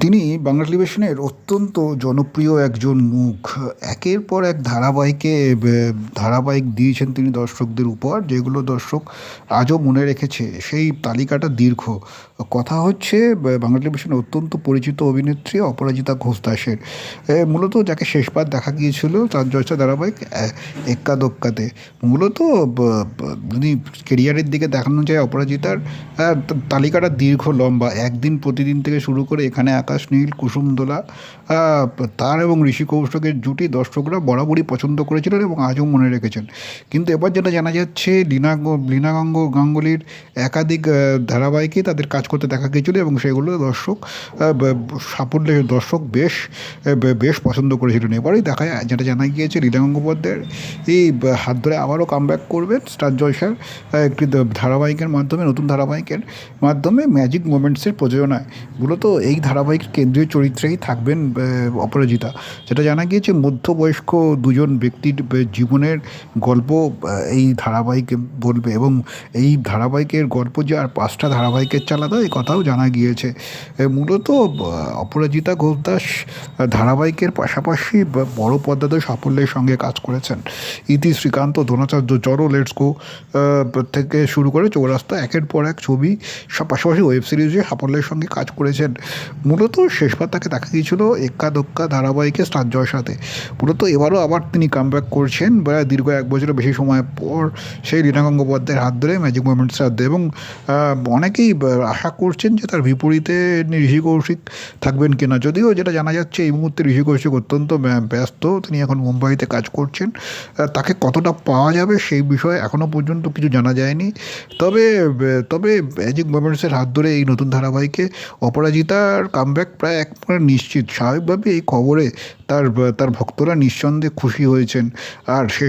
তিনি বাংলা টেলিভিশনের অত্যন্ত জনপ্রিয় একজন মুখ। একের পর এক ধারাবাহিকে ধারাবাহিক দিয়েছেন তিনি দর্শকদের উপর, যেগুলো দর্শক আজও মনে রেখেছে। সেই তালিকাটা দীর্ঘ। কথা হচ্ছে বাংলা টেলিভিশনের অত্যন্ত পরিচিত অভিনেত্রী অপরাজিতা ঘোষ দাসের। মূলত যাকে শেষবার দেখা গিয়েছিল, তার জয়সা ধারাবাহিক এক্কা দোক্কাতে মূলত যদি কেরিয়ারের দিকে দেখানো যায় অপরাজিতার তালিকাটা দীর্ঘ লম্বা। একদিন প্রতিদিন থেকে শুরু করে এখানে আকাশ নীল কুসুমদোলা আহ, তার এবং ঋষি কৌশকের জুটি দর্শকরা বরাবরই পছন্দ করেছিলেন এবং আজও মনে রেখেছেন। কিন্তু এবার যেটা জানা যাচ্ছে লীনা লীনা গাঙ্গ গাঙ্গুলির একাধিক আহ, ধারাবাহিকে তাদের কাজ করতে দেখা গিয়েছিল এবং সেগুলো দর্শক সাফল্যের দর্শক বেশ বেশ পছন্দ করেছিলেন। এবারেই দেখা যায় যেটা জানা গিয়েছে লীনা গঙ্গোপাধ্যায়ের এই হাত ধরে আবারও কামব্যাক করবেন স্টার জয়সার একটি ধারাবাহিকের মাধ্যমে নতুন ধারাবাহিকের মাধ্যমে ম্যাজিক মোমেন্টসের প্রযোজনায়। মূলত এই ধারাবাহিক কেন্দ্রীয় চরিত্রেই থাকবেন অপরাজিতা। যেটা জানা গিয়েছে, মধ্যবয়স্ক দুজন ব্যক্তির জীবনের গল্প এই ধারাবাহিক বলবে এবং এই ধারাবাহিকের গল্প যে আর পাঁচটা ধারাবাহিকের চালাতো, এই কথাও জানা গিয়েছে। মূলত অপরাজিতা ঘোষ দাস ধারাবাহিকের পাশাপাশি বড় পর্দাতে সাফল্যের সঙ্গে কাজ করেছেন। ইতি শ্রীকান্ত দ্রোণাচার্য জড়ো লেটস গো থেকে শুরু করে চৌরাস্তা, একের পর এক ছবি পাশাপাশি ওয়েব সিরিজে সাফল্যের সঙ্গে কাজ করেছেন। মূলত শেষবার তাকে দেখা গিয়েছিল এক্কা দোক্কা ধারাবাহিকে স্টার জয়ের সাথে। মূলত এবারও আবার তিনি কামব্যাক করছেন। বা দীর্ঘ এক বছরের বেশি সময় পর সেই রীনা গঙ্গোপাধ্যায়ের হাত ধরে ম্যাজিক মোমেন্টসের হাত ধরে এবং অনেকেই আশা করছেন যে তার বিপরীতে ঋষি কৌশিক থাকবেন কিনা। যদিও যেটা জানা যাচ্ছে এই মুহূর্তে ঋষি কৌশিক অত্যন্ত ব্যস্ত। তিনি এখন মুম্বাইতে কাজ করছেন। তাকে কতটা পাওয়া যাবে সেই বিষয়ে এখনও পর্যন্ত কিছু জানা যায়নি। তবে তবে ম্যাজিক মোমেন্টসের হাত ধরে এই নতুন ধারাবাহিকে অপরাজিতার কামব্যাক প্রায় একবারে নিশ্চিত। স্বাভাবিকভাবে এই খবরে তার তার ভক্তরা নিঃসন্দেহে খুশি হয়েছেন। আর সে